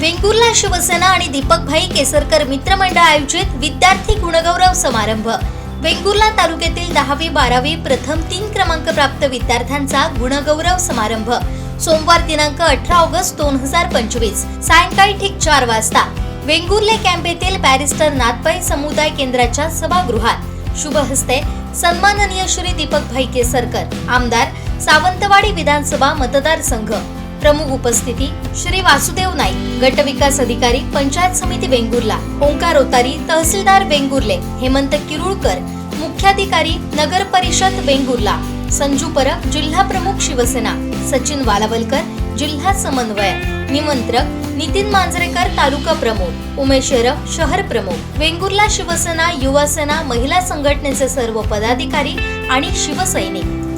वेंगुर्ला शिवसेना आणि दीपकभाई केसरकर मित्रमंडळ आयोजित विद्यार्थी गुणगौरव समारंभ. वेंगुर्ला तालुक्यातील दहावी बारावी प्रथम तीन क्रमांक प्राप्त विद्यार्थ्यांचा गुणगौरव समारंभ. सोमवार दिनांक अठरा ऑगस्ट दोन हजार पंचवीस सायंकाळी ठीक चार वाजता. वेंगुर्ले कॅम्प येथील बॅरिस्टर नाथबाई समुदाय केंद्राच्या सभागृहात. शुभ हस्ते सन्माननीय श्री दीपकभाई केसरकर आमदार सावंतवाडी विधानसभा मतदारसंघ. प्रमुख उपस्थिती श्री वासुदेव नाईक गट विकास अधिकारी पंचायत समिती वेंगुर्ला ओंकार ओतारी तहसीलदार वेंगुर्ले हेमंत किरुळकर मुख्याधिकारी नगर परिषद वेंगुर्ला संजू परब जिल्हा प्रमुख शिवसेना सचिन वालावलकर जिल्हा समन्वय निमंत्रक नितीन मांजरेकर तालुका प्रमुख उमेश रफ शहर प्रमुख वेंगुर्ला शिवसेना युवा सेना महिला संघटनेचे सर्व पदाधिकारी आणि शिवसैनिक.